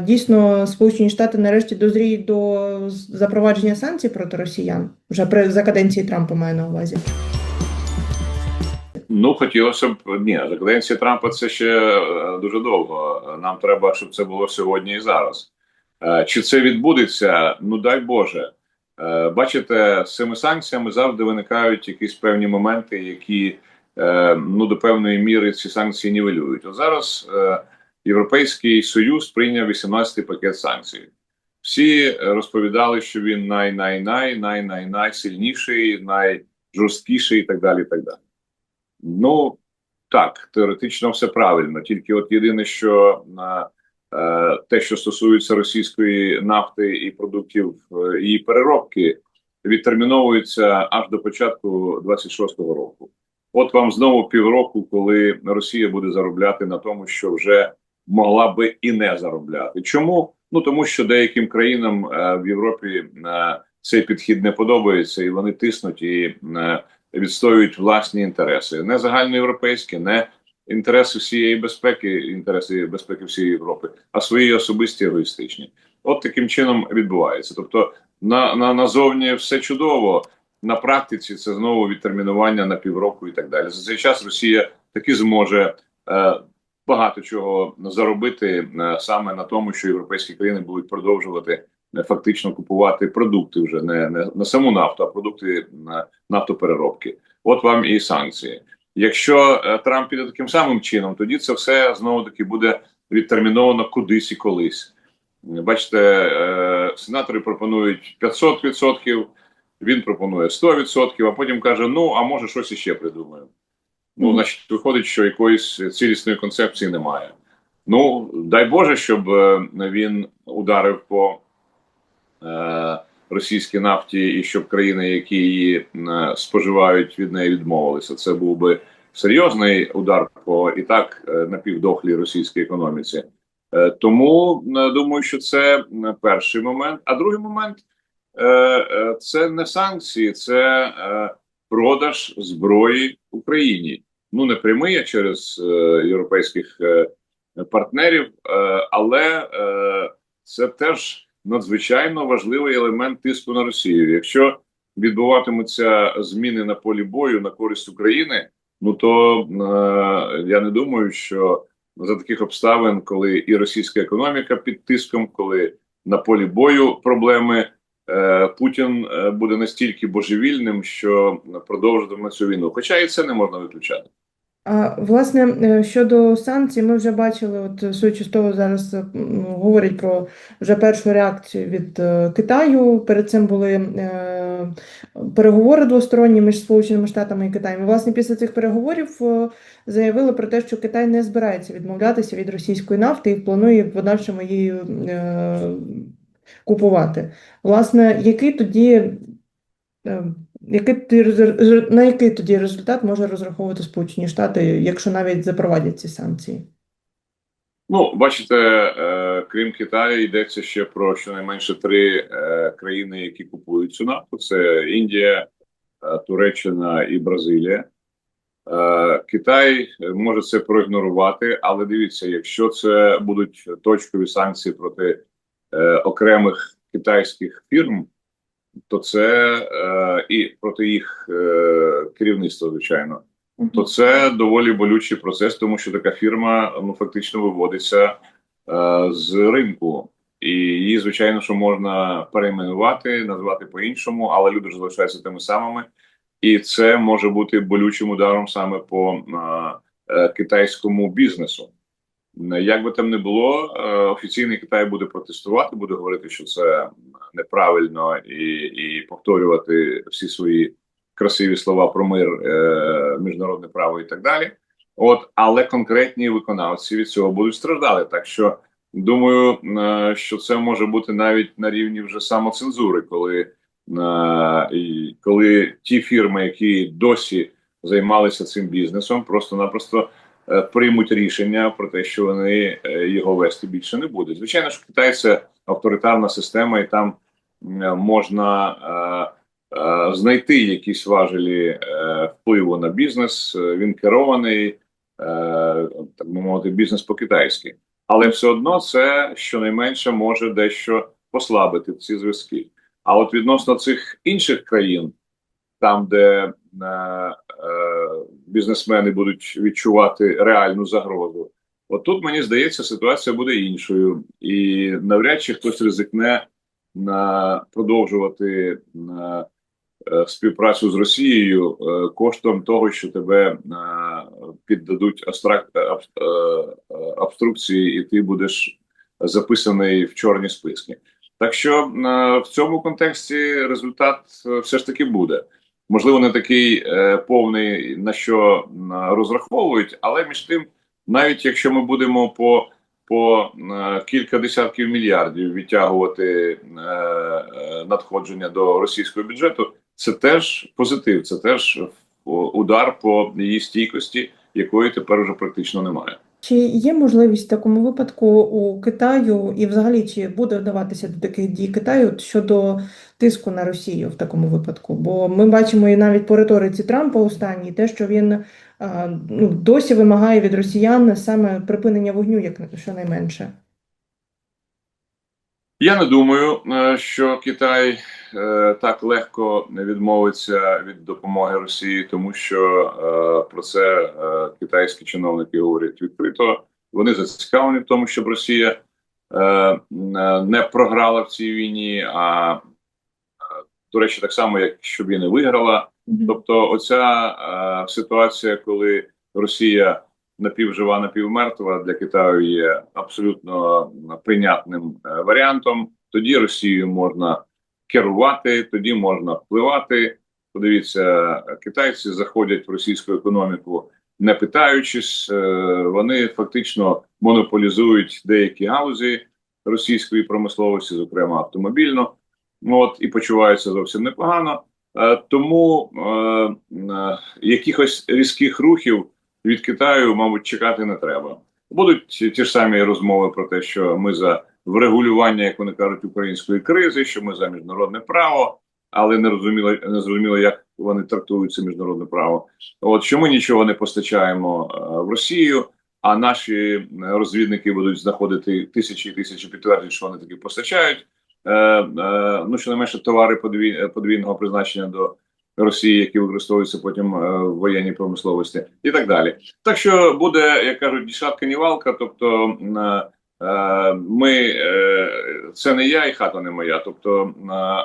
дійсно Сполучені Штати нарешті дозріють до запровадження санкцій проти росіян вже при за каденції Трампа маю на увазі. Ну, хотілося б ні, за каденції Трампа це ще е, дуже довго. Нам треба, щоб це було сьогодні і зараз. Е, Чи це відбудеться? Ну дай Боже. Е, Бачите, з цими санкціями завжди виникають якісь певні моменти, які ну до певної міри ці санкції нівелюють. От зараз Європейський Союз прийняв 18-й пакет санкцій. Всі розповідали, що він най-най-най, най-най найсильніший, найжорсткіший і так далі. так далі. Ну так, теоретично все правильно. Тільки от єдине, що на е, те, що стосується російської нафти і продуктів е, її переробки, відтерміновується аж до початку 26-го року. От вам знову півроку, коли Росія буде заробляти на тому, що вже могла би і не заробляти. Чому? Ну тому що деяким країнам е, в Європі е, цей підхід не подобається, і вони тиснуть і е, відстоюють власні інтереси, не загальноєвропейські, не інтереси всієї безпеки, інтереси безпеки всієї Європи, а свої особисті егоїстичні. От таким чином відбувається. Тобто, на, на назовні все чудово. На практиці це знову відтермінування на півроку і так далі. За цей час Росія таки зможе е, багато чого заробити е, саме на тому, що європейські країни будуть продовжувати е, фактично купувати продукти вже не, не на саму нафту, а продукти на нафтопереробки. От вам і санкції. Якщо е, Трамп піде таким самим чином, тоді це все знову таки буде відтерміновано кудись і колись. Бачите, е, сенатори пропонують 500%, він пропонує 100%, а потім каже: ну а може щось іще придумаємо. Ну, значить, виходить, що якоїсь цілісної концепції немає. Ну, дай Боже, щоб е, він ударив по е, російській нафті, і щоб країни, які її е, споживають, від неї відмовилися. Це був би серйозний удар по і так е, напівдохлій російській економіці. Е, тому думаю, що це перший момент. А другий момент е, це не санкції, це е, продаж зброї Україні. Ну не прямий, а через е, європейських е, партнерів, е, але це теж надзвичайно важливий елемент тиску на Росію. Якщо відбуватимуться зміни на полі бою на користь України, ну то я не думаю, що за таких обставин, коли і російська економіка під тиском, коли на полі бою проблеми. Е, Путін е, буде настільки божевільним, що продовжуватиме цю війну. Хоча і це не можна виключати. А, власне, е, щодо санкцій, ми вже бачили, от судячи з зараз м, говорять про вже першу реакцію від Китаю. Перед цим були е, переговори двосторонні між Сполученими Штатами і Китаєм. І, власне, після цих переговорів заявили про те, що Китай не збирається відмовлятися від російської нафти і планує в подальшому її е, купувати. Власне, який тоді е, який на який тоді результат може розраховувати Сполучені Штати, якщо навіть запровадять ці санкції? Ну, бачите, е, крім Китаю, йдеться ще про щонайменше три е, країни, які купують цю нафту: це Індія, Туреччина і Бразилія. Китай може це проігнорувати, але дивіться, якщо це будуть точкові санкції проти е, окремих китайських фірм, то це е, і проти їх е, керівництва, звичайно то це доволі болючий процес, тому що така фірма ну фактично виводиться е, з ринку, і її, звичайно, що можна перейменувати, назвати по-іншому, але люди ж залишаються тими самими, і це може бути болючим ударом саме по е, китайському бізнесу. Як би там не було, е, офіційний Китай буде протестувати, буде говорити, що це неправильно, і, і повторювати всі свої красиві слова про мир, е, міжнародне право і так далі. От, але конкретні виконавці від цього будуть страждати. Так що думаю, е, що це може бути навіть на рівні вже самоцензури, коли, коли ті фірми, які досі займалися цим бізнесом, просто-напросто приймуть рішення про те, що вони е, його вести більше не будуть. Звичайно, що Китай це авторитарна система, і там е, можна. Е, е, знайти якісь важелі е, впливу на бізнес. Е, Він керований, е, так би мовити, бізнес по-китайськи. але все одно це щонайменше може дещо послабити ці зв'язки. А от відносно цих інших країн, там, де е, е, бізнесмени будуть відчувати реальну загрозу, от тут мені здається, ситуація буде іншою, і навряд чи хтось ризикне на продовжувати на е, співпрацю з Росією е, коштом того, що тебе е, піддадуть обструкції, і ти будеш записаний в чорні списки. Так що в цьому контексті результат все ж таки буде. Можливо, не такий е, повний, на що розраховують, але між тим, навіть якщо ми будемо по, по кілька десятків мільярдів відтягувати е, е, надходження до російського бюджету, це теж позитив, це теж удар по її стійкості, якої тепер вже практично немає. Чи є можливість в такому випадку у Китаю, і взагалі чи буде вдаватися до таких дій Китаю щодо тиску на Росію в такому випадку? Бо ми бачимо і навіть по риториці Трампа останній, те, що він ну, досі вимагає від росіян саме припинення вогню, як щонайменше. Я не думаю, е, що Китай так легко не відмовиться від допомоги Росії, тому що е, про це е, китайські чиновники говорять відкрито. Вони зацікавлені в тому, щоб Росія е, е, не програла в цій війні. А е, до речі, так само, як щоб і не виграла. Тобто, оця е, ситуація, коли Росія напівжива, напівмертва для Китаю є абсолютно прийнятним е, варіантом. Тоді Росію можна керувати, тоді можна впливати. Подивіться, китайці заходять в російську економіку, не питаючись, е, вони фактично монополізують деякі галузі російської промисловості, зокрема автомобільну. Ну, От і почуваються зовсім непогано. Е, Тому е, е, якихось різких рухів від Китаю, мабуть, чекати не треба. Будуть ті ж самі розмови про те, що ми за врегулювання, як вони кажуть, української кризи, що ми за міжнародне право, але не розуміло, не зрозуміло, як вони трактують це міжнародне право. От що ми нічого не постачаємо е, в Росію, а наші е, розвідники будуть знаходити тисячі і тисячі підтверджень, що вони таки постачають. Е, е, ну щонайменше товари подвій, подвійного призначення до Росії, які використовуються потім е, в воєнній промисловості, і так далі. Так що буде, як кажуть, десятка нівалка. Тобто е, е, ми е, це не я і хата не моя. Тобто, е,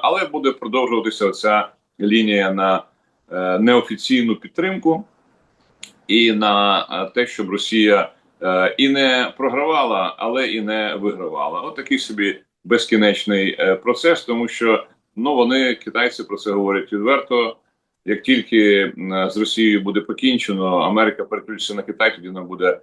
але буде продовжуватися ця лінія на е, неофіційну підтримку і на е, те, щоб Росія е, і не програвала, але і не вигравала. От такий собі безкінечний е, процес, тому що ну вони китайці про це говорять відверто. Як тільки з Росією буде покінчено, Америка переключиться на Китай, тоді нам буде, е,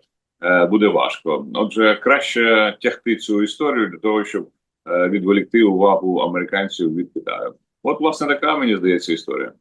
буде важко. Отже, краще тягти цю історію для того, щоб е, відволікти увагу американців від Китаю. От, власне, така мені здається історія.